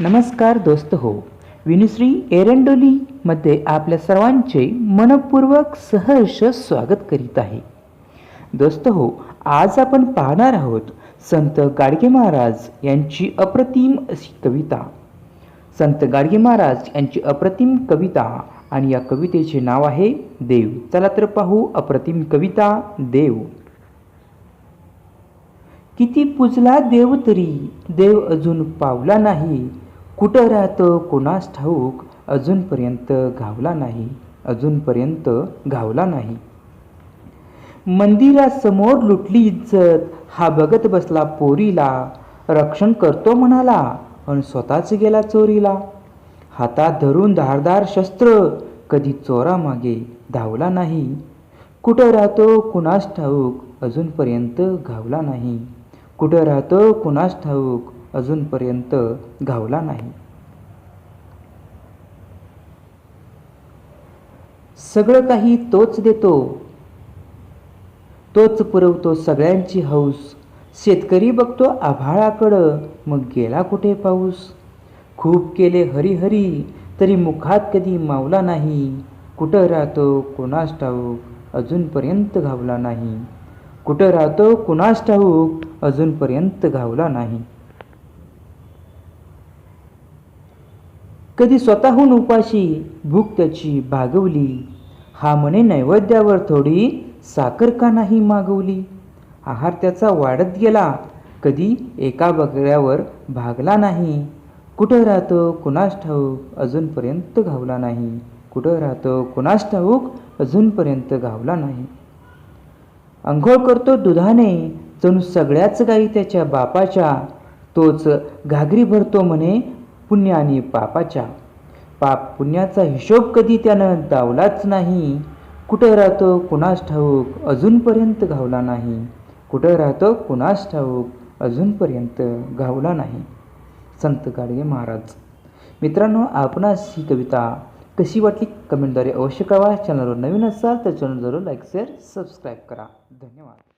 नमस्कार दोस्त हो. विनुश्री एरंडोलीमध्ये आपल्या सर्वांचे मनपूर्वक सहर्ष स्वागत करीत आहे. दोस्त हो आज आपण पाहणार आहोत संत गाडगे महाराज यांची अप्रतिम अशी कविता. संत गाडगे महाराज यांची अप्रतिम कविता आणि या कवितेचे नाव आहे देव. चला तर पाहू अप्रतिम कविता देव. किती पुजला देव तरी? देव अजून पावला नाही. कुठं राहतं कोणास ठाऊक? अजूनपर्यंत घावला नाही. अजूनपर्यंत घावला नाही. मंदिरासमोर लुटली इज्जत. हा बघत बसला पोरीला. रक्षण करतो म्हणाला आणि स्वतःच गेला चोरीला. हातात धरून धारदार शस्त्र. कधी चोरामागे धावला नाही. कुठं राहतो कुणास ठाऊक? अजूनपर्यंत घावला नाही. कुठं राहतो कुणास ठाऊक अजूनपर्यंत घावला नाही. सगळं काही तोच देतो. तोच पुरवतो सगळ्यांची हौस. शेतकरी बघतो आभाळाकडं मग गेला कुठे पाऊस? खूप केले हरिहरी तरी मुखात कधी मावला नाही. कुठं राहतो कुणास ठाऊक अजूनपर्यंत घावला नाही. कुठं राहतो कुणास ठाऊक अजूनपर्यंत घावला नाही. कधी स्वतःहून उपाशी भूक त्याची भागवली. हा म्हणे नैवेद्यावर थोडी साखर का नाही मागवली? आहार त्याचा वाढत गेला. कधी एका बकऱ्यावर भागला नाही. कुठं राहतो कुणास ठाऊक अजूनपर्यंत घावला नाही. कुठं राहतो कुणास ठाऊक अजूनपर्यंत घावला नाही. आंघोळ करतो दुधाने. जणू सगळ्याच गायी त्याच्या बापाच्या. तोच घागरी भरतो म्हणे पुण्य आणि पापाच्या. पाप पुण्याचा हिशोब कधी त्यानं दावलाच नाही. कुठं राहतो कुणास ठाऊक अजूनपर्यंत घावला नाही. कुठं राहतो कुणास ठाऊक अजूनपर्यंत घावला नाही. संत गाडगे महाराज. मित्रांनो आपणास ही कविता कशी वाटली? कमेंटद्वारे अवश्य कळवा. चॅनलवर नवीन असाल तर चॅनल जरूर लाईक शेअर सबस्क्राईब करा. धन्यवाद.